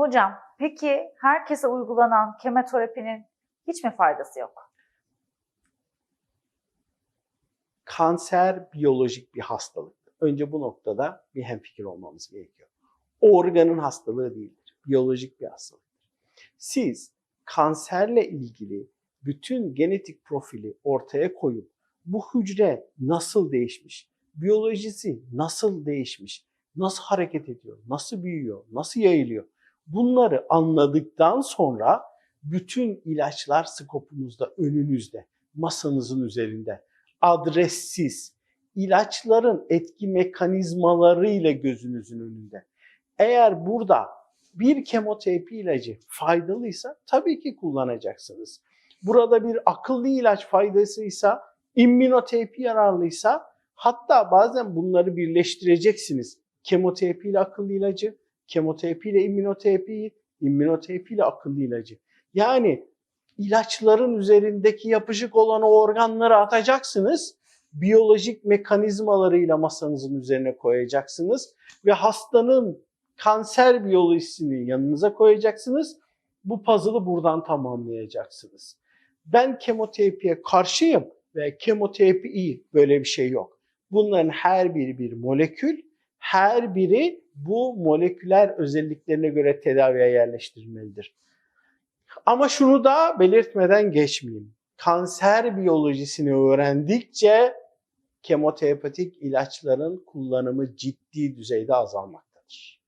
Hocam peki herkese uygulanan kemoterapinin hiç mi faydası yok? Kanser biyolojik bir hastalık. Önce bu noktada bir hemfikir olmamız gerekiyor. Organın hastalığı değildir. Biyolojik bir hastalıktır. Siz kanserle ilgili bütün genetik profili ortaya koyup bu hücre nasıl değişmiş, biyolojisi nasıl değişmiş, nasıl hareket ediyor, nasıl büyüyor, nasıl yayılıyor bunları anladıktan sonra bütün ilaçlar skopunuzda, önünüzde, masanızın üzerinde adressiz, ilaçların etki mekanizmaları ile gözünüzün önünde. Eğer burada bir kemoterapi ilacı faydalıysa tabii ki kullanacaksınız. Burada bir akıllı ilaç faydasıysa, immünoterapi yararlıysa hatta bazen bunları birleştireceksiniz. Kemoterapi ile akıllı ilacı, kemoterapi ile immünoterapiyi, immünoterapi ile akıllı ilacı. Yani ilaçların üzerindeki yapışık olan o organları atacaksınız. Biyolojik mekanizmalarıyla masanızın üzerine koyacaksınız ve hastanın kanser biyolojisini yanınıza koyacaksınız. Bu puzzle'ı buradan tamamlayacaksınız. Ben kemoterapiye karşıyım ve kemoterapi iyi. Böyle bir şey yok. Bunların her biri bir molekül. Her biri bu moleküler özelliklerine göre tedaviye yerleştirilmelidir. Ama şunu da belirtmeden geçmeyeyim. Kanser biyolojisini öğrendikçe kemoterapetik ilaçların kullanımı ciddi düzeyde azalmaktadır.